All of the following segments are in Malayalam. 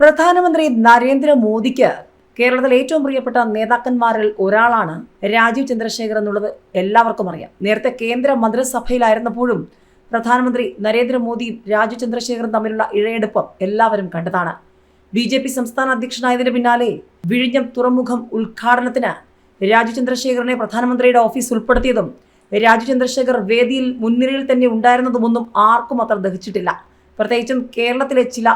പ്രധാനമന്ത്രി നരേന്ദ്രമോദിക്ക് കേരളത്തിലെ ഏറ്റവും പ്രിയപ്പെട്ട നേതാക്കന്മാരിൽ ഒരാളാണ് രാജീവ് ചന്ദ്രശേഖർ എന്നുള്ളത് എല്ലാവർക്കും അറിയാം. നേരത്തെ കേന്ദ്ര മന്ത്രിസഭയിലായിരുന്നപ്പോഴും പ്രധാനമന്ത്രി നരേന്ദ്രമോദിയും രാജീവ് ചന്ദ്രശേഖറും തമ്മിലുള്ള ഇഴയെടുപ്പം എല്ലാവരും കണ്ടതാണ്. ബി ജെ പി സംസ്ഥാന അധ്യക്ഷനായതിന് പിന്നാലെ വിഴിഞ്ഞം തുറമുഖം ഉദ്ഘാടനത്തിന് രാജീവ് ചന്ദ്രശേഖറിനെ പ്രധാനമന്ത്രിയുടെ ഓഫീസ് ഉൾപ്പെടുത്തിയതും രാജീവ് ചന്ദ്രശേഖർ വേദിയിൽ മുൻനിരയിൽ തന്നെ ഉണ്ടായിരുന്നതുമൊന്നും ആർക്കും അത്ര ദഹിച്ചിട്ടില്ല. പ്രത്യേകിച്ചും കേരളത്തിലെ ചില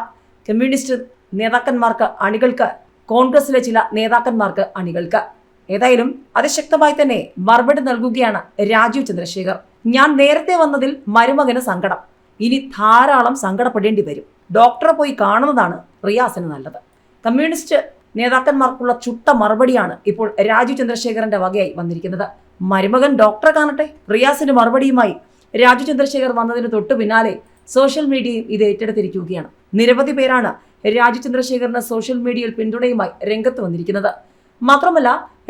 കമ്മ്യൂണിസ്റ്റ് നേതാക്കന്മാർക്ക് അണികൾക്ക് കോൺഗ്രസിലെ ചില നേതാക്കന്മാർക്ക് അണികൾക്ക്. ഏതായാലും അതിശക്തമായി തന്നെ മറുപടി നൽകുകയാണ് രാജീവ് ചന്ദ്രശേഖർ. ഞാൻ നേരത്തെ വന്നതിൽ മരുമകന് സങ്കടം. ഇനി ധാരാളം സങ്കടപ്പെടേണ്ടി വരും. ഡോക്ടറെ പോയി കാണുന്നതാണ് റിയാസിന് നല്ലത്. കമ്മ്യൂണിസ്റ്റ് നേതാക്കന്മാർക്കുള്ള ചുട്ട മറുപടിയാണ് ഇപ്പോൾ രാജീവ് ചന്ദ്രശേഖരന്റെ വകയായി വന്നിരിക്കുന്നത്. മരുമകൻ ഡോക്ടറെ കാണട്ടെ. റിയാസിന്റെ മറുപടിയുമായി രാജീവ് ചന്ദ്രശേഖർ വന്നതിന് തൊട്ടു പിന്നാലെ സോഷ്യൽ മീഡിയയും ഇത് ഏറ്റെടുത്തിരിക്കുകയാണ്. നിരവധി പേരാണ് ചന്ദ്രശേഖറിന് സോഷ്യൽ മീഡിയയിൽ പിന്തുണയുമായി രംഗത്ത് വന്നിരിക്കുന്നത്. മാത്രമല്ല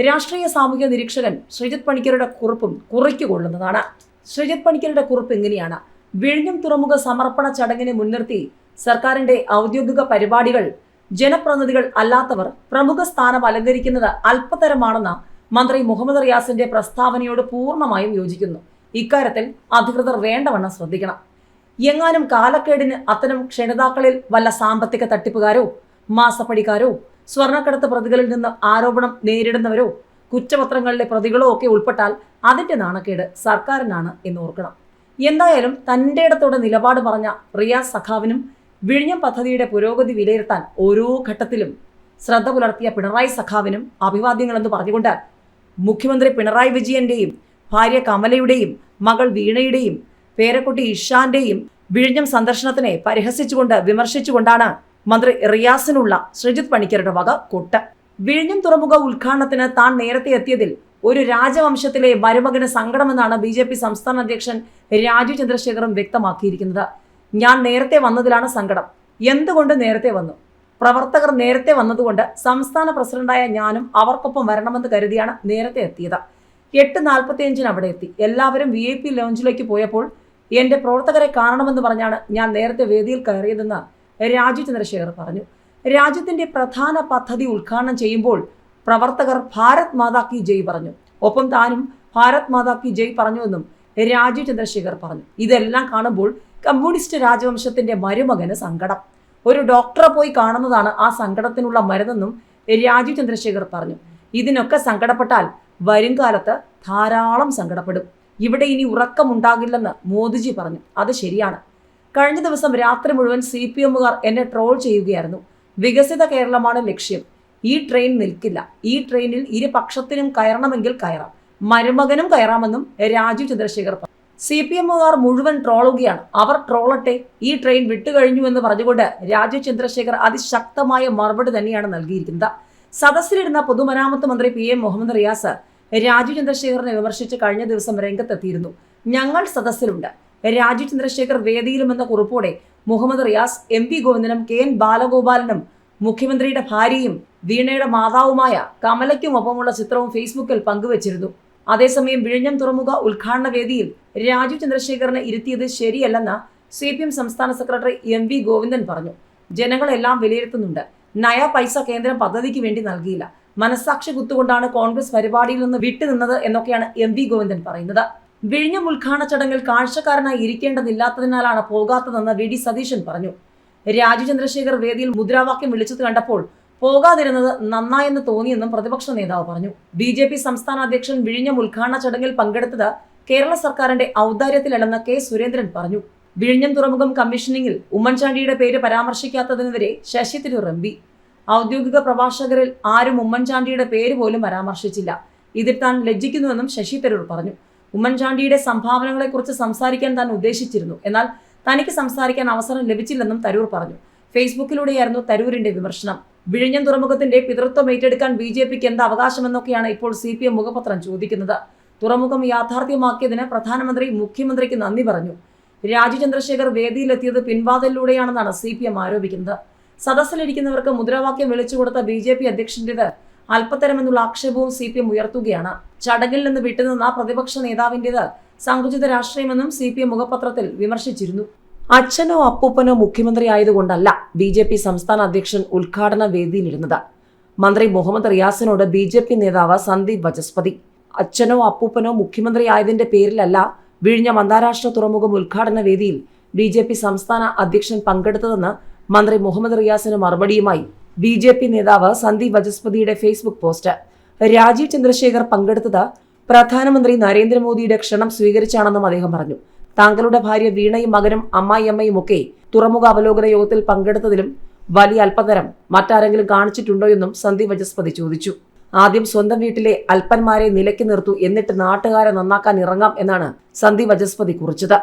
രാഷ്ട്രീയ സാമൂഹ്യ നിരീക്ഷകൻ ശ്രീജിത് പണിക്കരുടെ കുറിപ്പും കുറിക്കുകൊള്ളുന്നതാണ്. ശ്രീജിത് പണിക്കരുടെ കുറിപ്പ് എങ്ങനെയാണ് വിഴിഞ്ഞം തുറമുഖ സമർപ്പണ ചടങ്ങിനെ മുൻനിർത്തി സർക്കാരിന്റെ ഔദ്യോഗിക പരിപാടികൾ ജനപ്രതിനിധികൾ അല്ലാത്തവർ പ്രമുഖ സ്ഥാനം അലങ്കരിക്കുന്നത് അല്പതരമാണെന്ന മന്ത്രി മുഹമ്മദ് റിയാസിന്റെ പ്രസ്താവനയോട് പൂർണമായും യോജിക്കുന്നു. ഇക്കാര്യത്തിൽ അധികൃതർ വേണ്ടവണ്ണം ശ്രദ്ധിക്കണം. എങ്ങാനും കാലക്കേടിന് അത്തരം ക്ഷണിതാക്കളിൽ വല്ല സാമ്പത്തിക തട്ടിപ്പുകാരോ മാസപ്പടിക്കാരോ സ്വർണക്കടത്ത് പ്രതികളിൽ നിന്ന് ആരോപണം നേരിടുന്നവരോ കുറ്റപത്രങ്ങളിലെ പ്രതികളോ ഒക്കെ ഉൾപ്പെട്ടാൽ അതിന്റെ നാണക്കേട് സർക്കാരിനാണ് എന്ന് ഓർക്കണം. എന്തായാലും തന്റെ ഇടത്തോടെ നിലപാട് പറഞ്ഞ റിയാസ് സഖാവിനും വിഴിഞ്ഞം പദ്ധതിയുടെ പുരോഗതി വിലയിരുത്താൻ ഓരോ ഘട്ടത്തിലും ശ്രദ്ധ പുലർത്തിയ പിണറായി സഖാവിനും അഭിവാദ്യങ്ങളെന്ന് പറഞ്ഞുകൊണ്ട് മുഖ്യമന്ത്രി പിണറായി വിജയന്റെയും ഭാര്യ കമലയുടെയും മകൾ വീണയുടെയും പേരക്കുട്ടി ഇഷാന്റെയും വിഴിഞ്ഞം സന്ദർശനത്തിനെ പരിഹസിച്ചുകൊണ്ട് വിമർശിച്ചുകൊണ്ടാണ് മന്ത്രി റിയാസിനുള്ള ശ്രീജിത് പണിക്കരുടെ വക കൊട്ട്. വിഴിഞ്ഞം തുറമുഖ ഉദ്ഘാടനത്തിന് താൻ നേരത്തെ എത്തിയതിൽ ഒരു രാജവംശത്തിലെ മരുമകന് സങ്കടമെന്നാണ് ബി ജെ പി സംസ്ഥാന അധ്യക്ഷൻ രാജീവ് ചന്ദ്രശേഖറും വ്യക്തമാക്കിയിരിക്കുന്നത്. ഞാൻ നേരത്തെ വന്നതിലാണ് സങ്കടം. എന്തുകൊണ്ട് നേരത്തെ വന്നു? പ്രവർത്തകർ നേരത്തെ വന്നതുകൊണ്ട് സംസ്ഥാന പ്രസിഡന്റായ ഞാനും അവർക്കൊപ്പം വരണമെന്ന് കരുതിയാണ് നേരത്തെ എത്തിയത്. എട്ട് നാൽപ്പത്തിയഞ്ചിന് അവിടെ എത്തി. എല്ലാവരും വി ഐ പി ലോഞ്ചിലേക്ക് പോയപ്പോൾ എന്റെ പ്രവർത്തകരെ കാണണമെന്ന് പറഞ്ഞാണ് ഞാൻ നേരത്തെ വേദിയിൽ കയറിയതെന്ന് രാജു ചന്ദ്രശേഖർ പറഞ്ഞു. രാജ്യത്തിന്റെ പ്രധാന പദ്ധതി ഉദ്ഘാടനം ചെയ്യുമ്പോൾ പ്രവർത്തകർ ഭാരത് മാതാ കി ജയ് പറഞ്ഞു. ഒപ്പം താനും ഭാരത് മാതാ കി ജയ് പറഞ്ഞുവെന്നും രാജീവ് ചന്ദ്രശേഖർ പറഞ്ഞു. ഇതെല്ലാം കാണുമ്പോൾ കമ്മ്യൂണിസ്റ്റ് രാജവംശത്തിന്റെ മരുമകന് സങ്കടം. ഒരു ഡോക്ടറെ പോയി കാണുന്നതാണ് ആ സങ്കടത്തിനുള്ള മരുന്നെന്നും രാജീവ് ചന്ദ്രശേഖർ പറഞ്ഞു. ഇതിനൊക്കെ സങ്കടപ്പെട്ടാൽ വരും കാലത്ത് ധാരാളം സങ്കടപ്പെടും. ഇവിടെ ഇനി ഉറക്കമുണ്ടാകില്ലെന്ന് മോദിജി പറഞ്ഞു. അത് ശരിയാണ്. കഴിഞ്ഞ ദിവസം രാത്രി മുഴുവൻ സി പി എമ്മുകാർ എന്നെ ട്രോൾ ചെയ്യുകയായിരുന്നു. വികസിത കേരളമാണ് ലക്ഷ്യം. ഈ ട്രെയിൻ നിൽക്കില്ല. ഈ ട്രെയിനിൽ ഇരുപക്ഷത്തിനും കയറണമെങ്കിൽ കയറാം. മരുമകനും കയറാമെന്നും രാജീവ് ചന്ദ്രശേഖർ പറഞ്ഞു. സി പി എമ്മുകാർ മുഴുവൻ ട്രോളുകയാണ്. അവർ ട്രോളട്ടെ. ഈ ട്രെയിൻ വിട്ടുകഴിഞ്ഞു എന്ന് പറഞ്ഞുകൊണ്ട് രാജീവ് ചന്ദ്രശേഖർ അതിശക്തമായ മറുപടി തന്നെയാണ് നൽകിയിരിക്കുന്നത്. സദസ്സിലിരുന്ന പൊതുമരാമത്ത് മന്ത്രി പി എം മുഹമ്മദ് റിയാസ് രാജീവ് ചന്ദ്രശേഖറിനെ വിമർശിച്ച് കഴിഞ്ഞ ദിവസം രംഗത്തെത്തിയിരുന്നു. ഞങ്ങൾ സദസ്സിലുണ്ട്. രാജീവ് ചന്ദ്രശേഖർ വേദിയിലുമെന്ന കുറിപ്പോടെ മുഹമ്മദ് റിയാസ് എം പി ഗോവിന്ദനും കെ എൻ ബാലഗോപാലനും മുഖ്യമന്ത്രിയുടെ ഭാര്യയും വീണയുടെ മാതാവുമായ കമലയ്ക്കുമൊപ്പമുള്ള ചിത്രവും ഫേസ്ബുക്കിൽ പങ്കുവച്ചിരുന്നു. അതേസമയം വിഴിഞ്ഞം തുറമുഖ ഉദ്ഘാടന വേദിയിൽ രാജീവ് ചന്ദ്രശേഖറിനെ ഇരുത്തിയത് ശരിയല്ലെന്ന് സി പി എം സംസ്ഥാന സെക്രട്ടറി എം വി ഗോവിന്ദൻ പറഞ്ഞു. ജനങ്ങളെല്ലാം വിലയിരുത്തുന്നുണ്ട്. നയ പൈസ കേന്ദ്രം പദ്ധതിക്ക് വേണ്ടി നൽകിയില്ല. മനസ്സാക്ഷി കുത്തുകൊണ്ടാണ് കോൺഗ്രസ് പരിപാടിയിൽ നിന്ന് വിട്ടുനിന്നത് എന്നൊക്കെയാണ് എം വി ഗോവിന്ദൻ പറയുന്നത്. വിഴിഞ്ഞം ഉദ്ഘാടന ചടങ്ങിൽ കാഴ്ചക്കാരനായി ഇരിക്കേണ്ടതില്ലാത്തതിനാലാണ് പോകാത്തതെന്ന് വി ഡി സതീശൻ പറഞ്ഞു. രാജു ചന്ദ്രശേഖർ വേദിയിൽ മുദ്രാവാക്യം വിളിച്ചത് കണ്ടപ്പോൾ പോകാതിരുന്നത് നന്നായെന്ന് തോന്നിയെന്നും പ്രതിപക്ഷ നേതാവ് പറഞ്ഞു. ബി ജെ പി സംസ്ഥാന അധ്യക്ഷൻ വിഴിഞ്ഞം ഉദ്ഘാടന ചടങ്ങിൽ പങ്കെടുത്തത് കേരള സർക്കാരിന്റെ ഔദാര്യത്തിലല്ലെന്ന് കെ സുരേന്ദ്രൻ പറഞ്ഞു. വിഴിഞ്ഞം തുറമുഖം കമ്മീഷനിങ്ങിൽ ഉമ്മൻചാണ്ടിയുടെ പേര് പരാമർശിക്കാത്തതിനെതിരെ ശശി തരൂർ എം ഔദ്യോഗിക പ്രഭാഷകരിൽ ആരും ഉമ്മൻചാണ്ടിയുടെ പേര് പോലും പരാമർശിച്ചില്ല. ഇതിൽ താൻ ലജ്ജിക്കുന്നുവെന്നും ശശി തരൂർ പറഞ്ഞു. ഉമ്മൻചാണ്ടിയുടെ സംഭാവനകളെക്കുറിച്ച് സംസാരിക്കാൻ താൻ ഉദ്ദേശിച്ചിരുന്നു. എന്നാൽ തനിക്ക് സംസാരിക്കാൻ അവസരം ലഭിച്ചില്ലെന്നും തരൂർ പറഞ്ഞു. ഫേസ്ബുക്കിലൂടെയായിരുന്നു തരൂരിന്റെ വിമർശനം. വിഴിഞ്ഞം തുറമുഖത്തിന്റെ പിതൃത്വം ഏറ്റെടുക്കാൻ ബി ജെ പിക്ക് എന്ത് അവകാശമെന്നൊക്കെയാണ് ഇപ്പോൾ സി പി എം മുഖപത്രം ചോദിക്കുന്നത്. തുറമുഖം യാഥാർത്ഥ്യമാക്കിയതിന് പ്രധാനമന്ത്രി മുഖ്യമന്ത്രിക്ക് നന്ദി പറഞ്ഞു. രാജു ചന്ദ്രശേഖർ വേദിയിലെത്തിയത് പിൻവാതിലൂടെയാണെന്നാണ് സി പി എം ആരോപിക്കുന്നത്. സദസ്സിലിരിക്കുന്നവർക്ക് മുദ്രാവാക്യം വിളിച്ചു കൊടുത്ത ബി ജെ പി അധ്യക്ഷന്റേത് അല്പത്തരമെന്നുള്ള ആക്ഷേപവും സി പി എം ഉയർത്തുകയാണ്. ചടങ്ങിൽ നിന്ന് വിട്ടുനിന്ന പ്രതിപക്ഷ നേതാവിന്റേത് സങ്കുചിത രാഷ്ട്രീയമെന്നും സി പി എം മുഖപത്രത്തിൽ വിമർശിച്ചിരുന്നു. അച്ഛനോ അപ്പൂപ്പനോ മുഖ്യമന്ത്രി ആയതുകൊണ്ടല്ല ബി ജെ പി സംസ്ഥാന അധ്യക്ഷൻ ഉദ്ഘാടന വേദിയിലിരുന്നത്. മന്ത്രി മുഹമ്മദ് റിയാസിനോട് ബി ജെ പി നേതാവ് സന്ദീപ് വചസ്പതി അച്ഛനോ അപ്പൂപ്പനോ മുഖ്യമന്ത്രി ആയതിന്റെ പേരിലല്ല വിഴിഞ്ഞം അന്താരാഷ്ട്ര തുറമുഖം ഉദ്ഘാടന വേദിയിൽ ബി ജെ പി സംസ്ഥാന അധ്യക്ഷൻ പങ്കെടുത്തതെന്ന് മന്ത്രി മുഹമ്മദ് റിയാസിന് മറുപടിയുമായി ബി ജെ പി നേതാവ് സന്ദീപ് വചസ്പതിയുടെ ഫേസ്ബുക്ക് പോസ്റ്റ്. രാജീവ് ചന്ദ്രശേഖർ പങ്കെടുത്തത് പ്രധാനമന്ത്രി നരേന്ദ്രമോദിയുടെ ക്ഷണം സ്വീകരിച്ചാണെന്നും അദ്ദേഹം പറഞ്ഞു. താങ്കളുടെ ഭാര്യ വീണയും മകനും അമ്മായിയമ്മയും ഒക്കെ തുറമുഖ അവലോകന യോഗത്തിൽ പങ്കെടുത്തതിലും വലിയ അല്പതരം മറ്റാരെങ്കിലും കാണിച്ചിട്ടുണ്ടോ എന്നും സന്ദീപ് വചസ്പതി ചോദിച്ചു. ആദ്യം സ്വന്തം വീട്ടിലെ അല്പന്മാരെ നിലയ്ക്ക് നിർത്തു. എന്നിട്ട് നാട്ടുകാരെ നന്നാക്കാൻ ഇറങ്ങാം എന്നാണ് സന്ദീപ് വചസ്പതി കുറിച്ചത്.